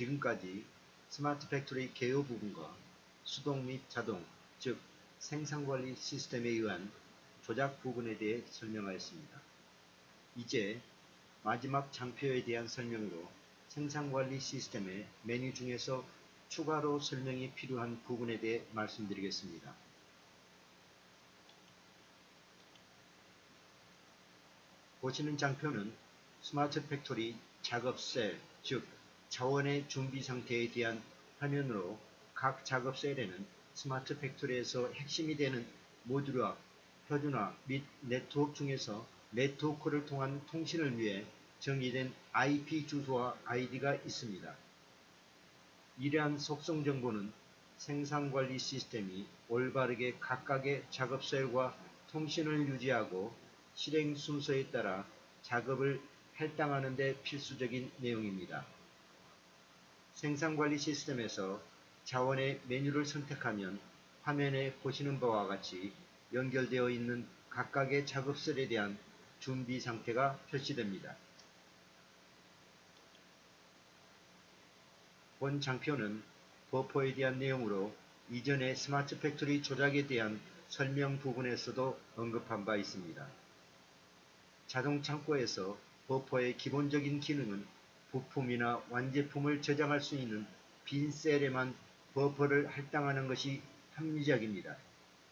지금까지 스마트 팩토리 개요 부분과 수동 및 자동, 즉 생산관리 시스템에 의한 조작 부분에 대해 설명하였습니다. 이제 마지막 장표에 대한 설명으로 생산관리 시스템의 메뉴 중에서 추가로 설명이 필요한 부분에 대해 말씀드리겠습니다. 보시는 장표는 스마트 팩토리 작업 셀, 즉 자원의 준비 상태에 대한 화면으로 각 작업 셀에는 스마트 팩토리에서 핵심이 되는 모듈화, 표준화 및 네트워크 중에서 네트워크를 통한 통신을 위해 정의된 IP 주소와 ID가 있습니다. 이러한 속성 정보는 생산관리 시스템이 올바르게 각각의 작업 셀과 통신을 유지하고 실행 순서에 따라 작업을 할당하는 데 필수적인 내용입니다. 생산관리 시스템에서 자원의 메뉴를 선택하면 화면에 보시는 바와 같이 연결되어 있는 각각의 작업셀에 대한 준비 상태가 표시됩니다. 본 장표는 버퍼에 대한 내용으로 이전의 스마트 팩토리 조작에 대한 설명 부분에서도 언급한 바 있습니다. 자동 창고에서 버퍼의 기본적인 기능은 부품이나 완제품을 저장할 수 있는 빈 셀에만 버퍼를 할당하는 것이 합리적입니다.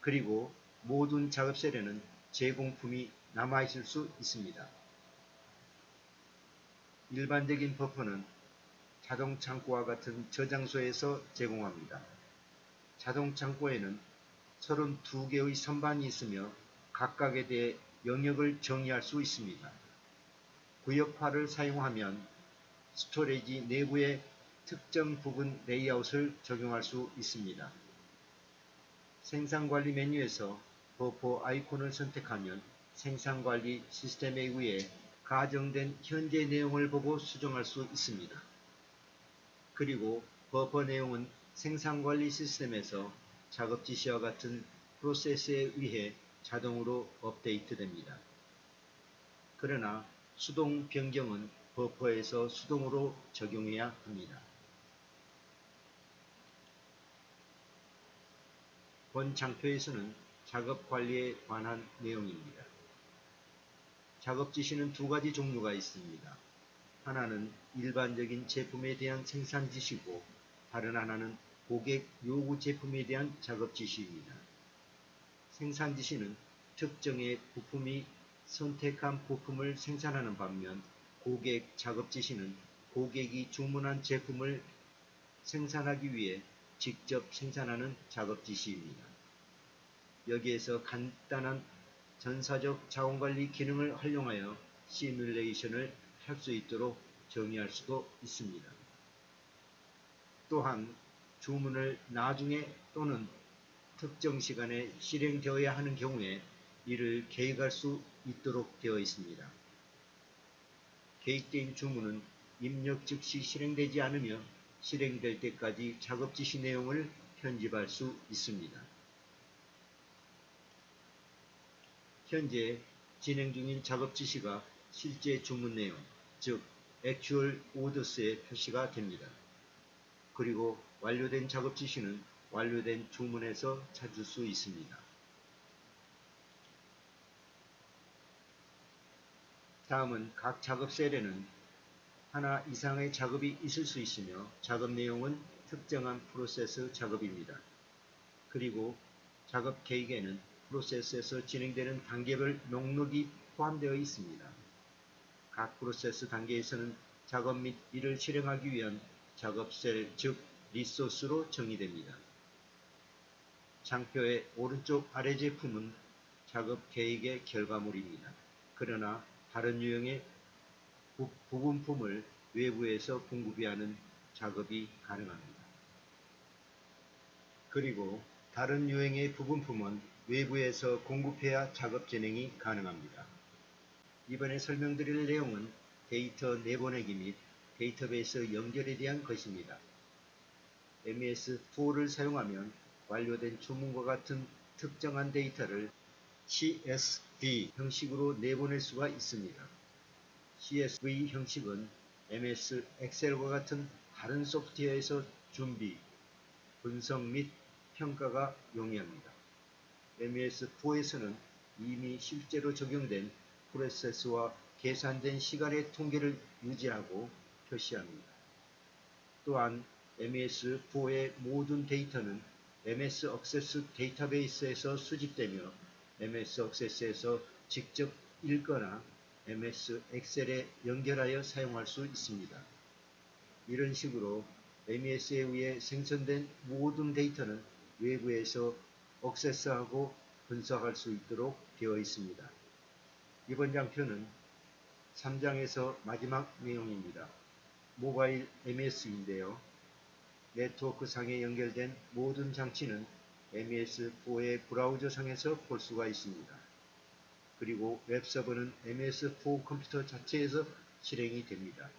그리고 모든 작업셀에는 제공품이 남아있을 수 있습니다. 일반적인 버퍼는 자동 창고와 같은 저장소에서 제공합니다. 자동 창고에는 32개의 선반이 있으며 각각에 대해 영역을 정의할 수 있습니다. 구역화를 사용하면 스토리지 내부의 특정 부분 레이아웃을 적용할 수 있습니다. 생산관리 메뉴에서 버퍼 아이콘을 선택하면 생산관리 시스템에 의해 가정된 현재 내용을 보고 수정할 수 있습니다. 그리고 버퍼 내용은 생산관리 시스템에서 작업 지시와 같은 프로세스에 의해 자동으로 업데이트됩니다. 그러나 수동 변경은 버퍼에서 수동으로 적용해야 합니다. 본 장표에서는 작업 관리에 관한 내용입니다. 작업 지시는 두 가지 종류가 있습니다. 하나는 일반적인 제품에 대한 생산 지시고 다른 하나는 고객 요구 제품에 대한 작업 지시입니다. 생산 지시는 특정의 부품이 선택한 부품을 생산하는 반면 고객 작업 지시는 고객이 주문한 제품을 생산하기 위해 직접 생산하는 작업 지시입니다. 여기에서 간단한 전사적 자원관리 기능을 활용하여 시뮬레이션을 할 수 있도록 정의할 수도 있습니다. 또한 주문을 나중에 또는 특정 시간에 실행되어야 하는 경우에 이를 계획할 수 있도록 되어 있습니다. 계획된 주문은 입력 즉시 실행되지 않으며 실행될 때까지 작업 지시 내용을 편집할 수 있습니다. 현재 진행 중인 작업 지시가 실제 주문 내용, 즉 Actual Orders에 표시가 됩니다. 그리고 완료된 작업 지시는 완료된 주문에서 찾을 수 있습니다. 다음은 각 작업 셀에는 하나 이상의 작업이 있을 수 있으며 작업 내용은 특정한 프로세스 작업입니다. 그리고 작업 계획에는 프로세스에서 진행되는 단계별 목록이 포함되어 있습니다. 각 프로세스 단계에서는 작업 및 이를 실행하기 위한 작업 셀, 즉 리소스로 정의됩니다. 장표의 오른쪽 아래 제품은 작업 계획의 결과물입니다. 그러나 다른 유형의 부, 부분품을 외부에서 공급이 하는 작업이 가능합니다. 그리고 다른 유형의 부분품은 외부에서 공급해야 작업 진행이 가능합니다. 이번에 설명드릴 내용은 데이터 내보내기 및 데이터베이스 연결에 대한 것입니다. MES2를 사용하면 완료된 주문과 같은 특정한 데이터를 CSV 형식으로 내보낼 수가 있습니다. CSV 형식은 MS 엑셀과 같은 다른 소프트웨어에서 준비, 분석 및 평가가 용이합니다. MES4에서는 이미 실제로 적용된 프로세스와 계산된 시간의 통계를 유지하고 표시합니다. 또한 MES4의 모든 데이터는 MS 억세스 데이터베이스에서 수집되며 MS 억세스에서 직접 읽거나 MS 엑셀에 연결하여 사용할 수 있습니다. 이런 식으로 MES에 의해 생성된 모든 데이터는 외부에서 억세스하고 분석할 수 있도록 되어 있습니다. 이번 장표는 3장에서 마지막 내용입니다. 모바일 MES인데요. 네트워크 상에 연결된 모든 장치는 MES4의 브라우저 상에서 볼 수가 있습니다. 그리고 웹서버는 MS4 컴퓨터 자체에서 실행이 됩니다.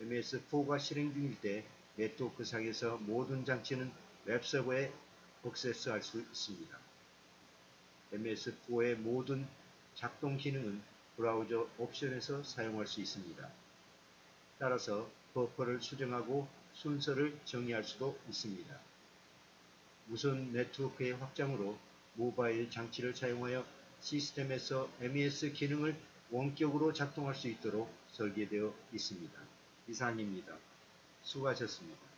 MS4가 실행 중일 때 네트워크 상에서 모든 장치는 웹서버에 액세스할 수 있습니다. MS4의 모든 작동 기능은 브라우저 옵션에서 사용할 수 있습니다. 따라서 버퍼를 수정하고 순서를 정의할 수도 있습니다. 무선 네트워크의 확장으로 모바일 장치를 사용하여 시스템에서 MES 기능을 원격으로 작동할 수 있도록 설계되어 있습니다. 이상입니다. 수고하셨습니다.